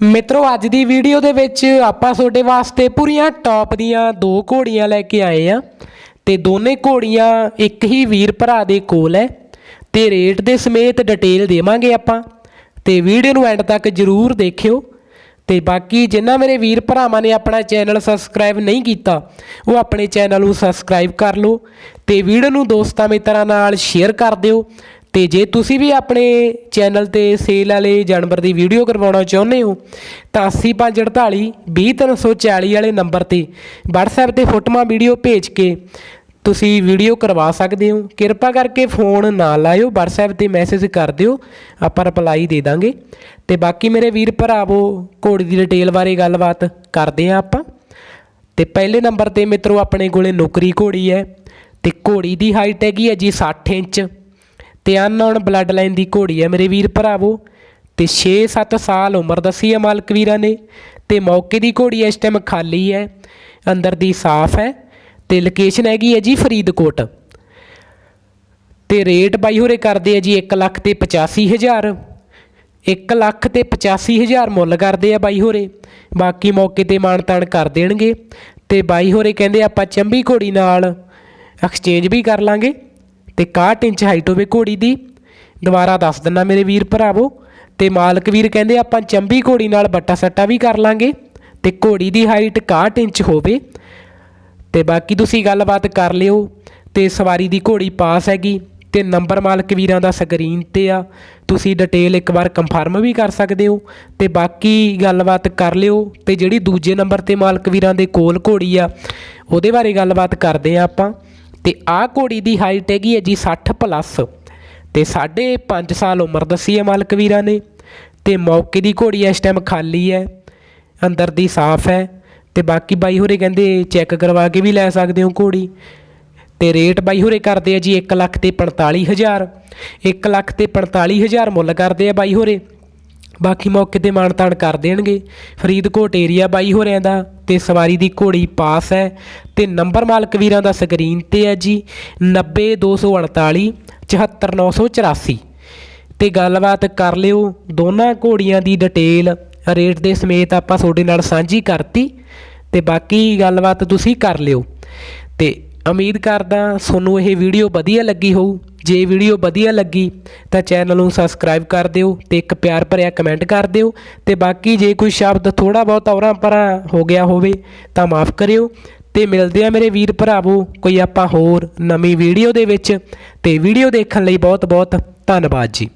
ਮਿੱਤਰੋ, ਅੱਜ ਦੀ ਵੀਡੀਓ ਦੇ ਵਿੱਚ ਆਪਾਂ ਤੁਹਾਡੇ ਵਾਸਤੇ ਪੂਰੀਆਂ ਟੌਪ ਦੀਆਂ ਦੋ ਘੋੜੀਆਂ ਲੈ ਕੇ ਆਏ ਆ ਤੇ ਦੋਨੇ ਘੋੜੀਆਂ ਇੱਕ ਹੀ ਵੀਰ ਭਰਾ ਦੇ ਕੋਲ ਹੈ ਤੇ ਰੇਟ ਦੇ ਸਮੇਤ ਡਿਟੇਲ ਦੇਵਾਂਗੇ ਆਪਾਂ ਤੇ ਵੀਡੀਓ ਨੂੰ ਐਂਡ ਤੱਕ ਜਰੂਰ ਦੇਖਿਓ ਤੇ ਬਾਕੀ ਜਿਨ੍ਹਾਂ ਮੇਰੇ ਵੀਰ ਭਰਾਵਾਂ ਨੇ ਆਪਣਾ ਚੈਨਲ ਸਬਸਕ੍ਰਾਈਬ ਨਹੀਂ ਕੀਤਾ, ਉਹ ਆਪਣੇ ਚੈਨਲ ਨੂੰ ਸਬਸਕ੍ਰਾਈਬ ਕਰ ਲਓ ਤੇ ਵੀਡੀਓ ਨੂੰ ਦੋਸਤਾਂ ਮਿੱਤਰਾਂ ਨਾਲ ਸ਼ੇਅਰ ਕਰ ਦਿਓ ਤੇ ਜੇ ਤੁਸੀਂ ਵੀ ਆਪਣੇ ਚੈਨਲ ਤੇ ਸੇਲ ਵਾਲੇ ਜਾਨਵਰ ਦੀ ਵੀਡੀਓ ਕਰਵਾਉਣਾ ਚਾਹੁੰਦੇ ਹੋ, ਤਾਂ 8548 20340 ਵਾਲੇ ਨੰਬਰ ਤੇ WhatsApp ਤੇ ਫੋਟੋਆਂ ਵੀਡੀਓ ਭੇਜ ਕੇ ਤੁਸੀਂ ਵੀਡੀਓ ਕਰਵਾ ਸਕਦੇ ਹੋ। ਕਿਰਪਾ ਕਰਕੇ ਫੋਨ ਨਾ ਲਾਇਓ, WhatsApp ਤੇ ਮੈਸੇਜ ਕਰ ਦਿਓ, ਆਪਾਂ ਰਿਪਲਾਈ ਦੇ ਦਾਂਗੇ। ਤੇ ਬਾਕੀ ਮੇਰੇ ਵੀਰ ਭਰਾਵੋ, ਘੋੜੀ ਦੀ ਡਿਟੇਲ ਬਾਰੇ ਗੱਲਬਾਤ ਕਰਦੇ ਆ ਆਪਾਂ। ਤੇ ਪਹਿਲੇ ਨੰਬਰ ਤੇ ਮਿੱਤਰੋ, ਆਪਣੇ ਕੋਲੇ ਨੌਕਰੀ ਘੋੜੀ ਹੈ। ਤੇ ਘੋੜੀ ਦੀ ਹਾਈਟ ਹੈਗੀ ਹੈ ਜੀ 60 ਇੰਚ। ਤੇ ਅਨਨੋਨ ਬਲੱਡ ਲਾਈਨ ਦੀ ਘੋੜੀ ਹੈ ਮੇਰੇ ਵੀਰ ਭਰਾਵੋ। ਤੇ 6-7 ਸਾਲ ਉਮਰ ਦੱਸੀ ਹੈ ਮਾਲਕ ਵੀਰਾਂ ਨੇ। ਤੇ ਮੌਕੇ ਦੀ ਘੋੜੀ ਇਸ ਟਾਈਮ ਖਾਲੀ ਹੈ, ਅੰਦਰ ਦੀ ਸਾਫ਼ ਹੈ, ਤੇ ਲੋਕੇਸ਼ਨ ਹੈਗੀ ਹੈ ਜੀ ਫਰੀਦਕੋਟ। ਤੇ ਰੇਟ ਬਾਈ ਹੋਰੇ ਕਰਦੇ ਆ ਜੀ 1 ਲੱਖ ਤੇ 85000 1 ਲੱਖ ਤੇ 85000 ਮੁੱਲ ਕਰਦੇ ਆ ਬਾਈ ਹੋਰੇ। ਬਾਕੀ ਮੌਕੇ ਤੇ ਮਾਨਤਾਨ ਕਰ ਦੇਣਗੇ। ਤੇ ਬਾਈ ਹੋਰੇ ਕਹਿੰਦੇ ਆਪਾਂ ਚੰਬੀ ਘੋੜੀ ਨਾਲ ਐਕਸਚੇਂਜ ਵੀ ਕਰ ਲਾਂਗੇ। ਤੇ 61 ਇੰਚ ਹਾਈਟ ਹੋਵੇ ਘੋੜੀ ਦੀ, ਦੁਬਾਰਾ ਦੱਸ ਦਿੰਨਾ ਮੇਰੇ ਵੀਰ ਭਰਾਵੋ, ਤੇ ਮਾਲਕ ਵੀਰ ਕਹਿੰਦੇ ਆਪਾਂ ਚੰਬੀ ਘੋੜੀ ਨਾਲ ਬੱਟਾ ਸੱਟਾ ਵੀ ਕਰ ਲਾਂਗੇ, ਤੇ ਘੋੜੀ ਦੀ ਹਾਈਟ 61 ਇੰਚ ਹੋਵੇ। ਤੇ ਬਾਕੀ ਤੁਸੀਂ ਗੱਲਬਾਤ ਕਰ ਲਿਓ, ਤੇ ਸਵਾਰੀ ਦੀ ਘੋੜੀ ਪਾਸ ਹੈਗੀ, ਤੇ ਨੰਬਰ ਮਾਲਕ ਵੀਰਾਂ ਦਾ ਸਕਰੀਨ ਤੇ ਆ, ਤੁਸੀਂ ਡਿਟੇਲ ਇੱਕ ਵਾਰ ਕੰਫਰਮ ਵੀ ਕਰ ਸਕਦੇ ਹੋ। ਤੇ ਬਾਕੀ ਗੱਲਬਾਤ ਕਰ ਲਿਓ, ਤੇ ਜਿਹੜੀ ਦੂਜੇ ਨੰਬਰ ਤੇ ਮਾਲਕ ਵੀਰਾਂ ਦੇ ਕੋਲ ਘੋੜੀ ਆ, ਉਹਦੇ ਬਾਰੇ ਗੱਲਬਾਤ ਕਰਦੇ ਆ ਆਪਾਂ। ਤੇ ਆਹ ਘੋੜੀ ਦੀ ਹਾਈਟ ਹੈਗੀ ਹੈ ਜੀ 60 ਪਲੱਸ ਤੇ 5.5 ਸਾਲ ਉਮਰ ਦੱਸੀ ਹੈ ਮਾਲਕ ਵੀਰਾਂ ਨੇ ਤੇ ਮੌਕੇ ਦੀ ਘੋੜੀ ਇਸ ਟਾਈਮ ਖਾਲੀ ਹੈ, ਅੰਦਰ ਦੀ ਸਾਫ਼ ਹੈ ਤੇ ਬਾਕੀ ਬਾਈ ਹੋਰੇ ਕਹਿੰਦੇ ਚੈੱਕ ਕਰਵਾ ਕੇ ਵੀ ਲੈ ਸਕਦੇ ਹੋ ਘੋੜੀ ਤੇ ਰੇਟ ਬਾਈ ਹੋਰੇ ਕਰਦੇ ਆ ਜੀ 1 ਲੱਖ ਤੇ 45000 1 ਲੱਖ ਤੇ 45000 ਮੁੱਲ ਕਰਦੇ ਆ ਬਾਈ ਹੋਰੇ। ਬਾਕੀ ਮੌਕੇ ਤੇ ਮਾਨਤਾਨ ਕਰ ਦੇਣਗੇ। ਫਰੀਦਕੋਟ ਏਰੀਆ ਬਾਈ ਹੋਰਿਆਂ ਦਾ ਤੇ ਸਵਾਰੀ ਦੀ ਘੋੜੀ ਪਾਸ ਹੈ ਤੇ ਨੰਬਰ ਮਾਲਕ ਵੀਰਾਂ ਦਾ ਸਕਰੀਨ ਤੇ ਹੈ ਜੀ 90248 74984 ਤੇ ਗੱਲਬਾਤ ਕਰ ਲਿਓ ਦੋਨਾਂ ਘੋੜੀਆਂ ਦੀ ਡਿਟੇਲ, ਰੇਟ ਦੇ ਸਮੇਤ ਆਪਾਂ ਤੁਹਾਡੇ ਨਾਲ ਸਾਂਝੀ ਕਰਤੀ। ਤੇ ਬਾਕੀ ਗੱਲਬਾਤ ਤੁਸੀਂ ਕਰ ਲਿਓ। ਤੇ ਉਮੀਦ ਕਰਦਾ ਤੁਹਾਨੂੰ ਇਹ ਵੀਡੀਓ ਵਧੀਆ ਲੱਗੀ ਹੋਊ। ਜੇ ਵੀਡੀਓ ਵਧੀਆ ਲੱਗੀ ਤਾਂ ਚੈਨਲ ਨੂੰ ਸਬਸਕ੍ਰਾਈਬ ਕਰ ਦਿਓ ਤੇ ਇੱਕ ਪਿਆਰ ਭਰਿਆ ਕਮੈਂਟ ਕਰ ਦਿਓ ਤੇ ਬਾਕੀ ਜੇ ਕੋਈ ਸ਼ਬਦ ਥੋੜਾ ਬਹੁਤ ਔਰਾਂ ਪਰਾਂ ਹੋ ਗਿਆ ਹੋਵੇ ਤਾਂ ਮਾਫ ਕਰਿਓ ਤੇ ਮਿਲਦੇ ਆ ਮੇਰੇ ਵੀਰ ਭਰਾਵੋ, ਕੋਈ ਆਪਾਂ ਹੋਰ ਨਵੀਂ ਵੀਡੀਓ ਦੇ ਵਿੱਚ ਤੇ ਵੀਡੀਓ ਦੇਖਣ ਲਈ ਬਹੁਤ ਬਹੁਤ ਧੰਨਵਾਦ ਜੀ।